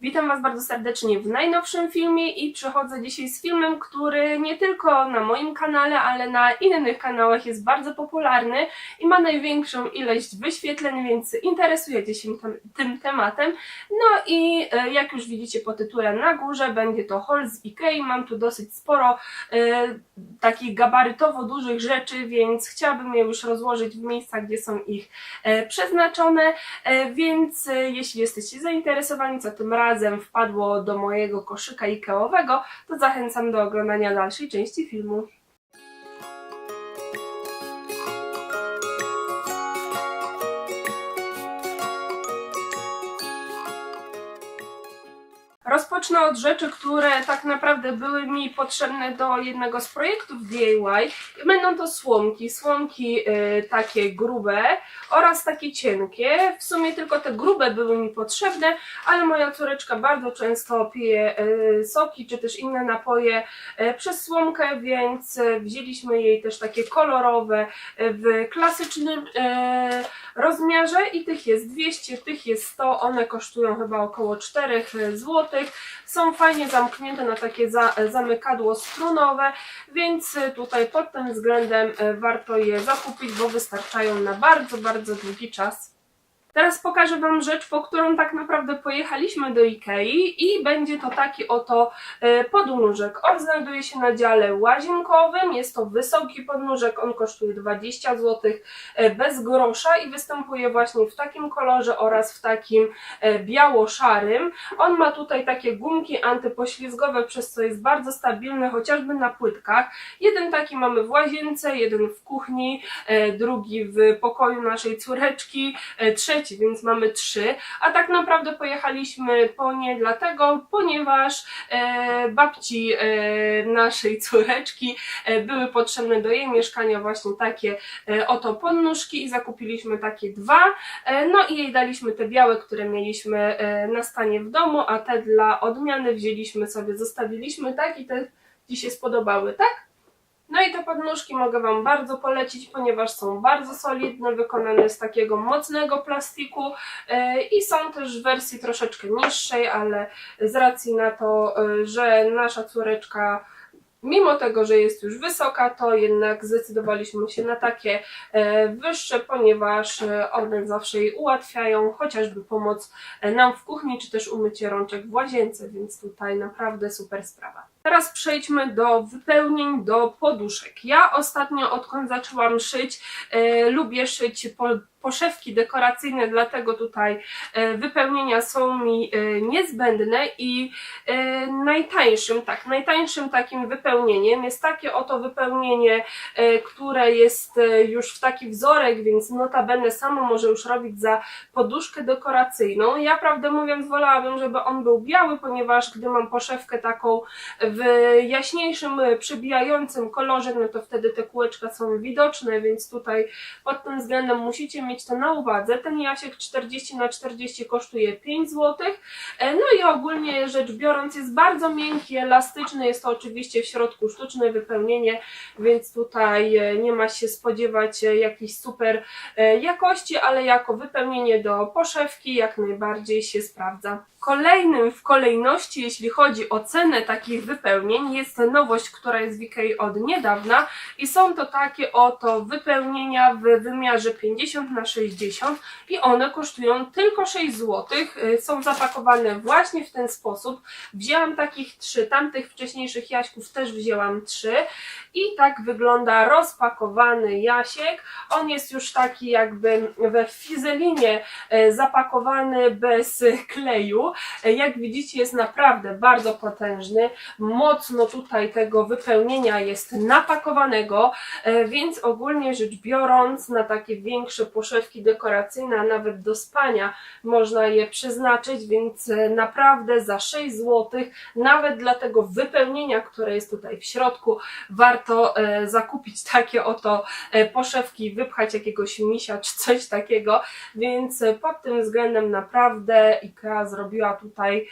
Witam Was bardzo serdecznie w najnowszym filmie i przychodzę dzisiaj z filmem, który nie tylko na moim kanale, ale na innych kanałach jest bardzo popularny i ma największą ilość wyświetleń, więc interesujecie się tym, tematem. No i e, jak już widzicie po tytule na górze, będzie to haul z Ikei. Mam tu dosyć sporo e, takich gabarytowo dużych rzeczy, więc chciałabym je już rozłożyć w miejscach, gdzie są ich e, przeznaczone, e, więc e, jeśli jesteście zainteresowani, co tym razem wpadło do mojego koszyka Ikeowego, to zachęcam do oglądania dalszej części filmu. Rozpocznę od rzeczy, które tak naprawdę były mi potrzebne do jednego z projektów DIY. Będą to słomki, słomki y, takie grube oraz takie cienkie. W sumie tylko te grube były mi potrzebne, ale moja córeczka bardzo często pije y, soki czy też inne napoje y, przez słomkę, więc wzięliśmy jej też takie kolorowe w klasycznym rozmiarze i tych jest 200, tych jest 100, one kosztują chyba około 4 zł. Są fajnie zamknięte na takie za, zamykadło strunowe, więc y, tutaj pod tym względem warto je zakupić, bo wystarczają na bardzo, bardzo długi czas. Teraz pokażę Wam rzecz, po którą tak naprawdę pojechaliśmy do Ikei i będzie to taki oto e, podnóżek. On znajduje się na dziale łazienkowym, jest to wysoki podnóżek, on kosztuje 20 zł e, bez grosza i występuje właśnie w takim kolorze oraz w takim e, biało-szarym. On ma tutaj takie gumki antypoślizgowe, przez co jest bardzo stabilny, chociażby na płytkach. Jeden taki mamy w łazience, jeden w kuchni, drugi w pokoju naszej córeczki, e, więc mamy trzy. A tak naprawdę pojechaliśmy po nie dlatego, ponieważ e, babci e, naszej córeczki e, były potrzebne do jej mieszkania właśnie takie e, oto podnóżki i zakupiliśmy takie dwa. E, no i jej daliśmy te białe, które mieliśmy e, na stanie w domu, a te dla odmiany wzięliśmy sobie, zostawiliśmy tak i te Ci się spodobały, tak? No i te podnóżki mogę Wam bardzo polecić, ponieważ są bardzo solidne, wykonane z takiego mocnego plastiku e, i są też w wersji troszeczkę niższej, ale z racji na to, e, że nasza córeczka Mimo tego, że jest już wysoka, to jednak zdecydowaliśmy się na takie e, wyższe, ponieważ one zawsze jej ułatwiają chociażby pomoc nam w kuchni, czy też umycie rączek w łazience, więc tutaj naprawdę super sprawa. Teraz przejdźmy do wypełnień, do poduszek. Ja ostatnio, odkąd zaczęłam szyć, e, lubię szyć po, poszewki dekoracyjne, dlatego tutaj e, wypełnienia są mi e, niezbędne i e, najtańszym, tak, najtańszym takim wypełnieniem jest takie oto wypełnienie, e, które jest e, już w taki wzorek, więc notabene samo może już robić za poduszkę dekoracyjną. Ja prawdę mówiąc wolałabym, żeby on był biały, ponieważ gdy mam poszewkę taką w jaśniejszym, e, przebijającym kolorze, no to wtedy te kółeczka są widoczne, więc tutaj pod tym względem musicie mieć to na uwadze. Ten jasiek 40 na 40 kosztuje 5 zł. No i ogólnie rzecz biorąc jest bardzo miękki, elastyczny, jest to oczywiście w środku sztuczne wypełnienie, więc tutaj e, nie ma się spodziewać e, jakiejś super e, jakości, ale jako wypełnienie do poszewki jak najbardziej się sprawdza. Kolejnym w kolejności, jeśli chodzi o cenę takich wypełnień, jest nowość, która jest w Ikei od niedawna i są to takie oto wypełnienia w wymiarze 50 na 60 i one kosztują tylko 6 zł. Są zapakowane właśnie w ten sposób. Wzięłam takich trzy, tamtych wcześniejszych jaśków też wzięłam trzy i tak wygląda rozpakowany jasiek. On jest już taki jakby we fizelinie e, zapakowany bez kleju. E, Jak widzicie jest naprawdę bardzo potężny. Mocno tutaj tego wypełnienia jest napakowanego, e, więc ogólnie rzecz biorąc na takie większe poszewki dekoracyjne, a nawet do spania można je przeznaczyć, więc naprawdę za 6 zł, nawet dla tego wypełnienia, które jest tutaj w środku, warto e, zakupić takie oto e, poszewki, wypchać jakiegoś misia czy coś takiego, więc e, pod tym względem naprawdę IKEA zrobiła tutaj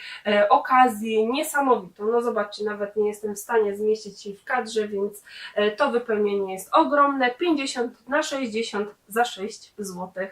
okazję niesamowitą. No zobaczcie, nawet nie jestem w stanie zmieścić się w kadrze, więc to wypełnienie jest ogromne, 50 na 60 za 6 zł.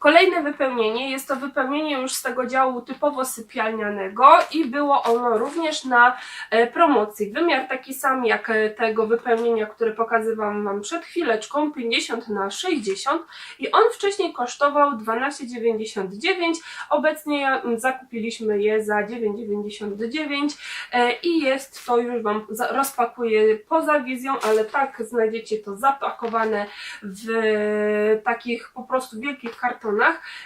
Kolejne wypełnienie jest to wypełnienie już z tego działu typowo sypialnianego i było ono również na e, promocji. Wymiar taki sam jak e, tego wypełnienia, które pokazywałam Wam przed chwileczką, 50 na 60 i on wcześniej kosztował 12,99, obecnie zakupiliśmy je za 9,99 e, i jest to już Wam rozpakuję poza wizją, ale tak znajdziecie to zapakowane w takich po prostu wielkich kartonach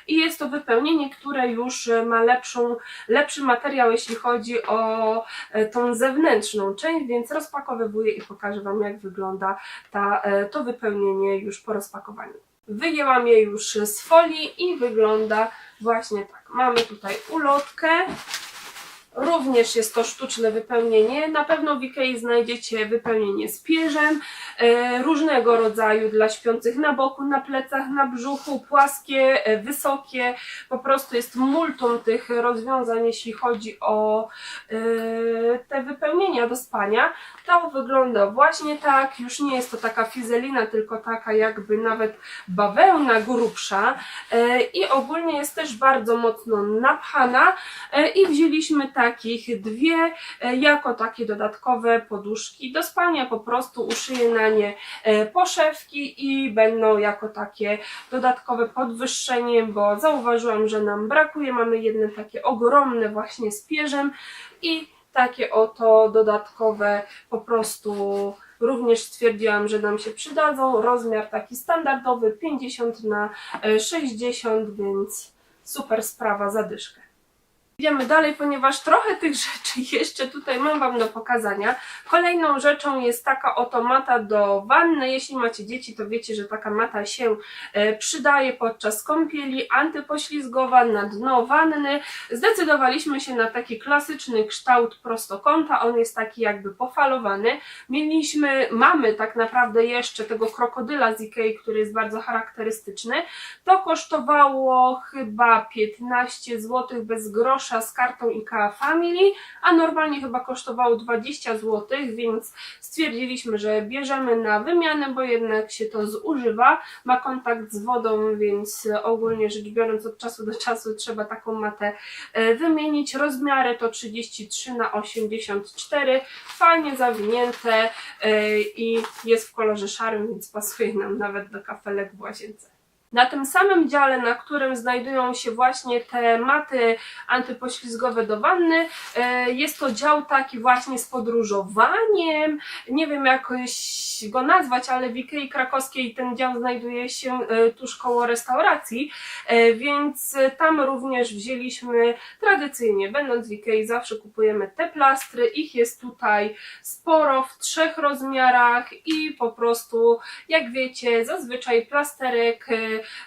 i jest to wypełnienie, które już e, ma lepszą, lepszy materiał, jeśli chodzi o e, tą zewnętrzną część, więc rozpakowywuję i pokażę Wam, jak wygląda ta, e, to wypełnienie już po rozpakowaniu. Wyjęłam je już z folii i wygląda właśnie tak. Mamy tutaj ulotkę. Również jest to sztuczne wypełnienie. Na pewno w Ikei znajdziecie wypełnienie z pierzem, e, różnego rodzaju dla śpiących na boku, na plecach, na brzuchu, płaskie, e, wysokie. Po prostu jest multum tych rozwiązań, jeśli chodzi o e, te wypełnienia do spania. To wygląda właśnie tak. Już nie jest to taka fizelina, tylko taka jakby nawet bawełna grubsza. I ogólnie jest też bardzo mocno napchana. I wzięliśmy takich dwie e, jako takie dodatkowe poduszki do spania. Po prostu uszyję na nie e, poszewki i będą jako takie dodatkowe podwyższenie, bo zauważyłam, że nam brakuje. Mamy jedne takie ogromne właśnie z pierzem i takie oto dodatkowe po prostu również stwierdziłam, że nam się przydadzą. Rozmiar taki standardowy 50 na e, 60, więc super sprawa, zadyszkę. Idziemy dalej, ponieważ trochę tych rzeczy jeszcze tutaj mam Wam do pokazania. Kolejną rzeczą jest taka oto mata do wanny. Jeśli macie dzieci, to wiecie, że taka mata się e, przydaje podczas kąpieli, antypoślizgowa na dno wanny. Zdecydowaliśmy się na taki klasyczny kształt prostokąta. On jest taki jakby pofalowany. Mieliśmy, mamy tak naprawdę jeszcze tego krokodyla z Ikei, który jest bardzo charakterystyczny. To kosztowało chyba 15 zł bez grosza z kartą IKEA Family, a normalnie chyba kosztowało 20 zł, więc stwierdziliśmy, że bierzemy na wymianę, bo jednak się to zużywa. Ma kontakt z wodą, więc ogólnie rzecz biorąc od czasu do czasu trzeba taką matę e, wymienić. Rozmiary to 33 na 84, fajnie zawinięte e, i jest w kolorze szarym, więc pasuje nam nawet do kafelek w łazience. Na tym samym dziale, na którym znajdują się właśnie te maty antypoślizgowe do wanny, e, jest to dział taki właśnie z podróżowaniem. Nie wiem jak go nazwać, ale w Ikei krakowskiej ten dział znajduje się e, tuż koło restauracji, e, więc tam również wzięliśmy tradycyjnie, będąc w Ikei zawsze kupujemy te plastry. Ich jest tutaj sporo w trzech rozmiarach i po prostu, jak wiecie, zazwyczaj plasterek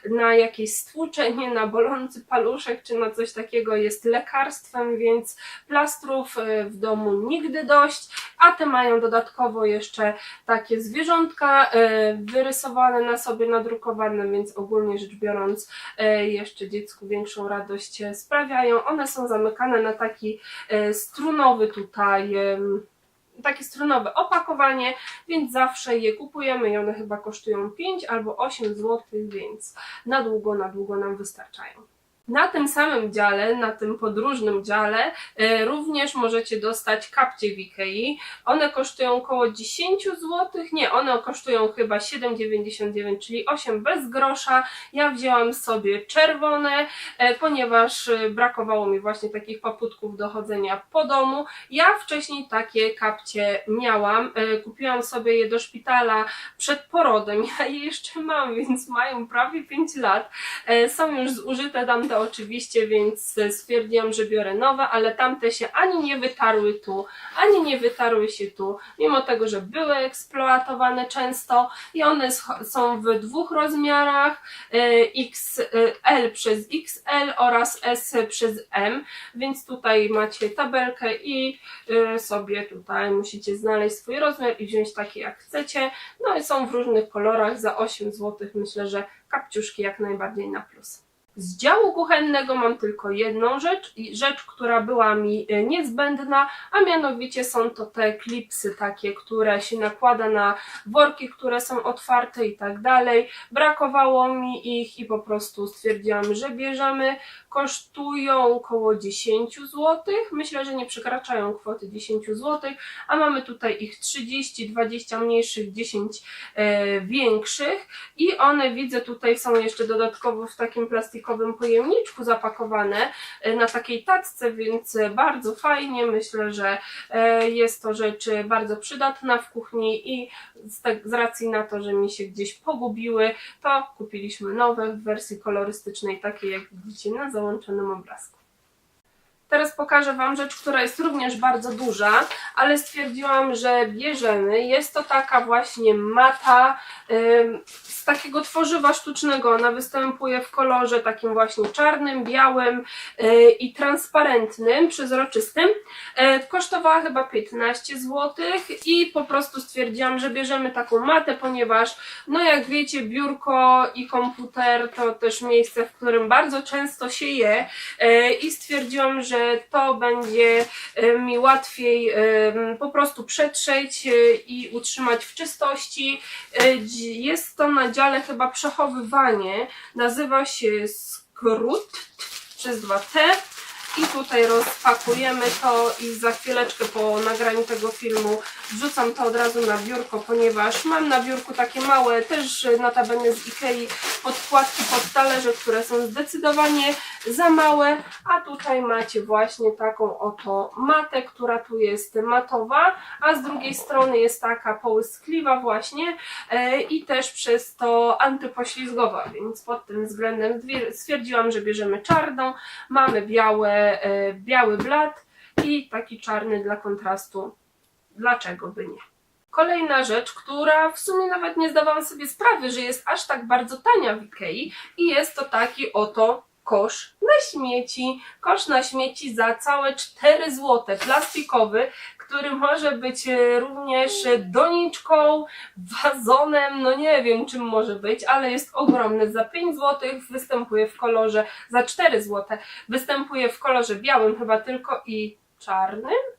na jakieś stłuczenie, na bolący paluszek czy na coś takiego jest lekarstwem, więc plastrów e, w domu nigdy dość, a te mają dodatkowo jeszcze takie zwierzątka e, wyrysowane na sobie, nadrukowane, więc ogólnie rzecz biorąc e, jeszcze dziecku większą radość sprawiają. One są zamykane na taki strunowy tutaj takie strunowe opakowanie, więc zawsze je kupujemy i one chyba kosztują 5 albo 8 zł, więc na długo, na długo nam wystarczają. Na tym samym dziale, na tym podróżnym dziale, e, również możecie dostać kapcie w Ikei. One kosztują około 10 zł, nie, one kosztują chyba 7,99, czyli 8 bez grosza. Ja wzięłam sobie czerwone, e, ponieważ e, brakowało mi właśnie takich paputków do chodzenia po domu. Ja wcześniej takie kapcie miałam, e, kupiłam sobie je do szpitala przed porodem. Ja je jeszcze mam, więc mają prawie 5 lat. E, Są już zużyte oczywiście, więc stwierdziłam, że biorę nowe, ale tamte się ani nie wytarły tu, ani nie wytarły się tu, mimo tego, że były eksploatowane często i one są w dwóch rozmiarach e, XL przez XL oraz S przez M, więc tutaj macie tabelkę i e, sobie tutaj musicie znaleźć swój rozmiar i wziąć taki jak chcecie. No i są w różnych kolorach za 8 zł. Myślę, że kapciuszki jak najbardziej na plus. Z działu kuchennego mam tylko jedną rzecz, rzecz, która była mi e, niezbędna, a mianowicie są to te klipsy takie, które się nakłada na worki, które są otwarte i tak dalej. Brakowało mi ich i po prostu stwierdziłam, że bierzemy. Kosztują około 10 zł. Myślę, że nie przekraczają kwoty 10 zł, a mamy tutaj ich 30, 20 mniejszych, 10 e, większych i one widzę tutaj są jeszcze dodatkowo w takim plastikowym pojemniczku zapakowane e, na takiej tacce, więc e, bardzo fajnie. Myślę, że e, jest to rzecz bardzo przydatna w kuchni i tak, z racji na to, że mi się gdzieś pogubiły, to kupiliśmy nowe w wersji kolorystycznej, takiej jak widzicie na załączonym obrazku. Teraz pokażę Wam rzecz, która jest również bardzo duża, ale stwierdziłam, że bierzemy. Jest to taka właśnie mata z takiego tworzywa sztucznego. Ona występuje w kolorze takim właśnie czarnym, białym yy, i transparentnym, przezroczystym. Yy, kosztowała chyba 15 zł i po prostu stwierdziłam, że bierzemy taką matę, ponieważ no jak wiecie, biurko i komputer to też miejsce, w którym bardzo często się je yy, i stwierdziłam, że to będzie mi łatwiej po prostu przetrzeć e, i utrzymać w czystości. E, Jest to na dziale chyba przechowywanie. Nazywa się skrót przez 2T. I tutaj rozpakujemy to i za chwileczkę po nagraniu tego filmu wrzucam to od razu na biurko, ponieważ mam na biurku takie małe, też e, notabene z Ikei, podkładki pod talerze, które są zdecydowanie za małe, a tutaj macie właśnie taką oto matę, która tu jest matowa, a z drugiej strony jest taka połyskliwa właśnie e, i też przez to antypoślizgowa, więc pod tym względem stwierdziłam, że bierzemy czarną, mamy białe, e, biały blat i taki czarny dla kontrastu. Dlaczego by nie? Kolejna rzecz, która w sumie nawet nie zdawałam sobie sprawy, że jest aż tak bardzo tania w Ikei i jest to taki oto kosz na śmieci. Kosz na śmieci za całe 4 zł, plastikowy, który może być e, również doniczką, wazonem, no nie wiem czym może być, ale jest ogromny. Za 5 zł występuje w kolorze, za 4 zł występuje w kolorze białym chyba tylko i czarnym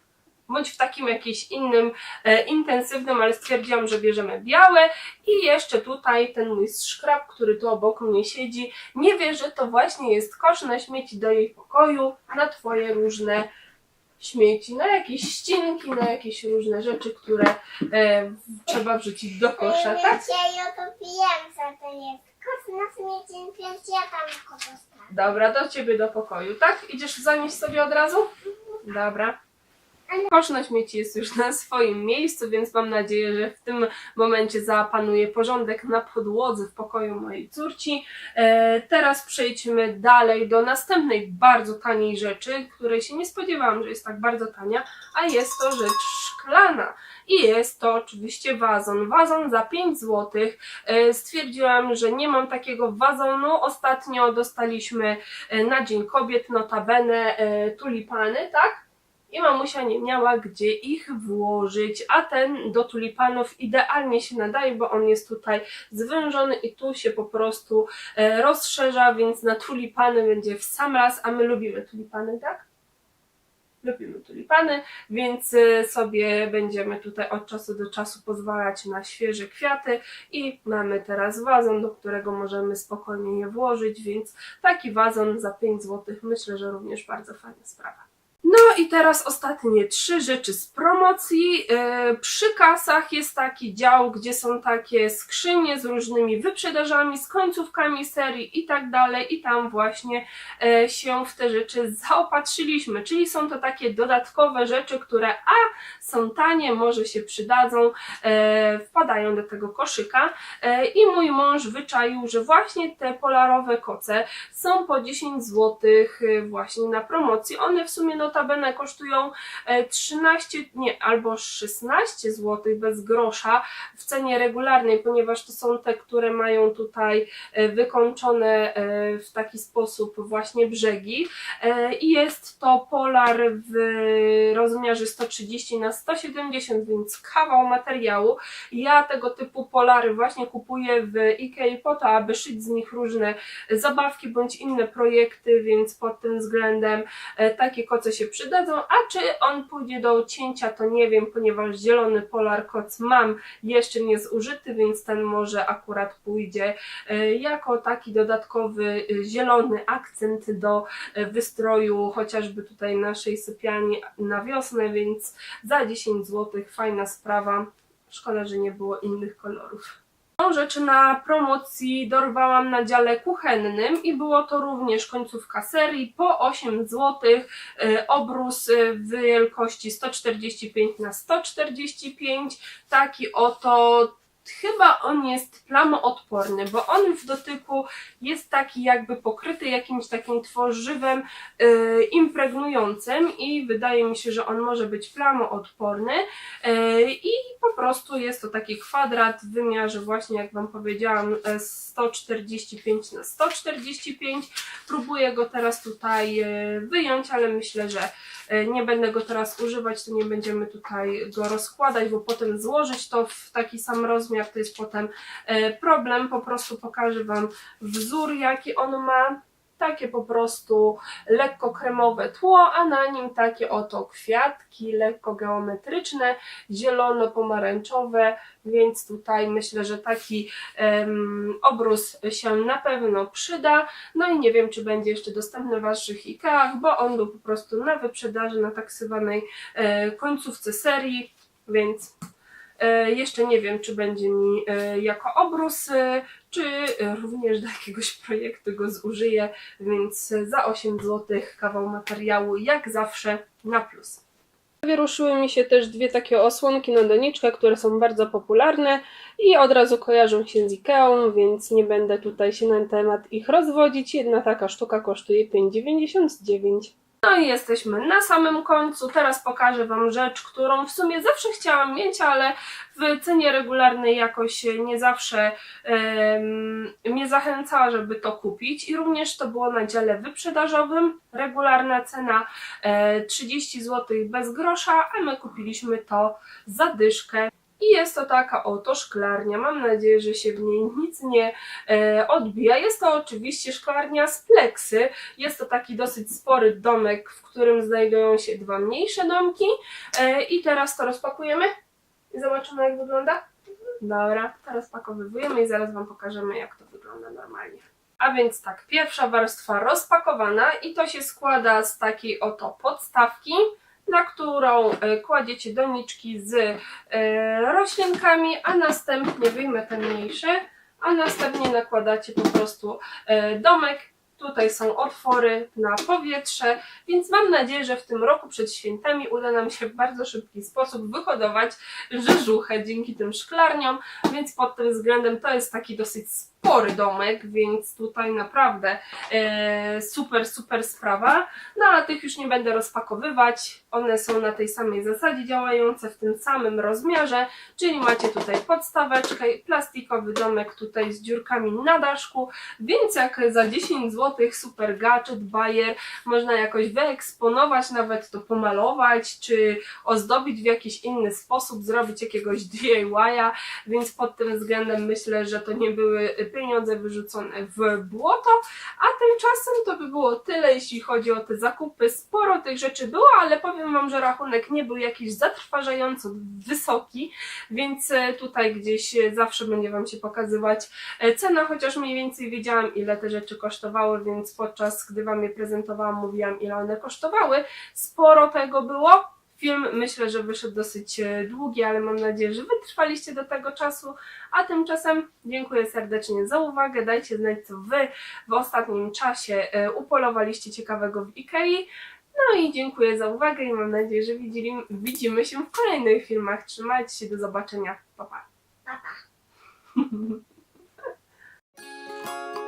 bądź w takim jakimś innym, e, intensywnym, ale stwierdziłam, że bierzemy białe i jeszcze tutaj ten mój szkrab, który tu obok mnie siedzi, nie wie, że to właśnie jest kosz na śmieci do jej pokoju, na twoje różne śmieci, na jakieś ścinki, na jakieś różne rzeczy, które e, trzeba wrzucić do kosza, tak? Więc ja ją kupiłem, co to jest na śmieci, więc ja tam go postawię. Dobra, do ciebie do pokoju, tak? Idziesz zanieść sobie od razu? Dobra. Kosz na śmieci jest już na swoim miejscu, więc mam nadzieję, że w tym momencie zapanuje porządek na podłodze w pokoju mojej córci. E, teraz przejdźmy dalej do następnej bardzo taniej rzeczy, której się nie spodziewałam, że jest tak bardzo tania, a jest to rzecz szklana. I jest to oczywiście wazon. Wazon za 5 zł. E, Stwierdziłam, że nie mam takiego wazonu. Ostatnio dostaliśmy e, na Dzień Kobiet notabene tulipany, tak? I mamusia nie miała gdzie ich włożyć, a ten do tulipanów idealnie się nadaje, bo on jest tutaj zwężony i tu się po prostu e, rozszerza, więc na tulipany będzie w sam raz, a my lubimy tulipany, tak? Lubimy tulipany, więc e, sobie będziemy tutaj od czasu do czasu pozwalać na świeże kwiaty i mamy teraz wazon, do którego możemy spokojnie je włożyć, więc taki wazon za 5 zł myślę, że również bardzo fajna sprawa. No i teraz ostatnie trzy rzeczy z promocji. Yy, Przy kasach jest taki dział, gdzie są takie skrzynie z różnymi wyprzedażami, z końcówkami serii i tak dalej. I tam właśnie e, się w te rzeczy zaopatrzyliśmy. Czyli są to takie dodatkowe rzeczy, które a są tanie, może się przydadzą, e, wpadają do tego koszyka. E, I mój mąż wyczaił, że właśnie te polarowe koce są po 10 zł właśnie na promocji. One w sumie notabene kosztują e, 13, nie, albo 16 zł bez grosza w cenie regularnej, ponieważ to są te, które mają tutaj e, wykończone e, w taki sposób właśnie brzegi. E, I jest to polar w rozmiarze 130 na 170, więc kawał materiału. Ja tego typu polary właśnie kupuję w Ikei po to, aby szyć z nich różne zabawki bądź inne projekty, więc pod tym względem e, takie koce się przydadzą. A czy on pójdzie do cięcia, to nie wiem, ponieważ zielony polar koc mam jeszcze nie zużyty, więc ten może akurat pójdzie e, jako taki dodatkowy e, zielony akcent do e, wystroju chociażby tutaj naszej sypialni na wiosnę, więc za 10 zł fajna sprawa. Szkoda, że nie było innych kolorów. Tą rzecz na promocji dorwałam na dziale kuchennym i było to również końcówka serii po 8 zł. Obrus y, w wielkości 145 na 145. Taki oto chyba on jest plamoodporny, bo on w dotyku jest taki jakby pokryty jakimś takim tworzywem y, impregnującym i wydaje mi się, że on może być plamoodporny y, i po prostu jest to taki kwadrat w wymiarze właśnie jak Wam powiedziałam e, 145 na 145 próbuję go teraz tutaj e, wyjąć, ale myślę, że nie będę go teraz używać, to nie będziemy tutaj go rozkładać, bo potem złożyć to w taki sam rozmiar to jest potem e, problem, po prostu pokażę Wam wzór jaki on ma takie po prostu lekko kremowe tło, a na nim takie oto kwiatki lekko geometryczne, zielono-pomarańczowe, więc tutaj myślę, że taki em, obrus się na pewno przyda. No i nie wiem, czy będzie jeszcze dostępny w Waszych Ikeach, bo on był po prostu na wyprzedaży na tak zwanej e, końcówce serii, więc jeszcze nie wiem, czy będzie mi e, jako obrus, e, czy e, również do jakiegoś projektu go zużyję, więc za 8 zł kawał materiału, jak zawsze na plus. Ruszyły mi się też dwie takie osłonki na doniczkę, które są bardzo popularne i od razu kojarzą się z Ikeą, więc nie będę tutaj się na temat ich rozwodzić. Jedna taka sztuka kosztuje 5,99. No i jesteśmy na samym końcu. Teraz pokażę Wam rzecz, którą w sumie zawsze chciałam mieć, ale w cenie regularnej jakoś nie zawsze mnie zachęcała, żeby to kupić. I również to było na dziale wyprzedażowym. Regularna cena e, 30 zł bez grosza, a my kupiliśmy to za dyszkę. I jest to taka oto szklarnia. Mam nadzieję, że się w niej nic nie e, odbija. Jest to oczywiście szklarnia z pleksy. Jest to taki dosyć spory domek, w którym znajdują się dwa mniejsze domki. E, I teraz to rozpakujemy i zobaczymy jak wygląda. Dobra, to rozpakowujemy i zaraz Wam pokażemy jak to wygląda normalnie. A więc tak, pierwsza warstwa rozpakowana i to się składa z takiej oto podstawki, na którą e, kładziecie doniczki z e, roślinkami, a następnie wyjmę te mniejsze, a następnie nakładacie po prostu e, domek. Tutaj są otwory na powietrze, więc mam nadzieję, że w tym roku przed świętami uda nam się w bardzo szybki sposób wyhodować rzeżuchę dzięki tym szklarniom, więc pod tym względem to jest taki dosyć spory domek, więc tutaj naprawdę e, super, super sprawa. No ale tych już nie będę rozpakowywać. One są na tej samej zasadzie działające w tym samym rozmiarze, czyli macie tutaj podstaweczkę, plastikowy domek tutaj z dziurkami na daszku, więc jak za 10 zł super gadżet, bajer, można jakoś wyeksponować, nawet to pomalować, czy ozdobić w jakiś inny sposób, zrobić jakiegoś DIY-a, więc pod tym względem myślę, że to nie były pieniądze wyrzucone w błoto, a tymczasem to by było tyle, jeśli chodzi o te zakupy. Sporo tych rzeczy było, ale powiem Wam, że rachunek nie był jakiś zatrważająco wysoki, więc e, tutaj gdzieś e, zawsze będzie Wam się pokazywać e, cena, chociaż mniej więcej wiedziałam, ile te rzeczy kosztowały, więc podczas gdy Wam je prezentowałam, mówiłam, ile one kosztowały. Sporo tego było. Film myślę, że wyszedł dosyć e, długi, ale mam nadzieję, że wytrwaliście do tego czasu. A tymczasem dziękuję serdecznie za uwagę. Dajcie znać, co Wy w ostatnim czasie e, upolowaliście ciekawego w Ikei. No i dziękuję za uwagę i mam nadzieję, że widzili, widzimy się w kolejnych filmach. Trzymajcie się, do zobaczenia. Pa, pa. Papa.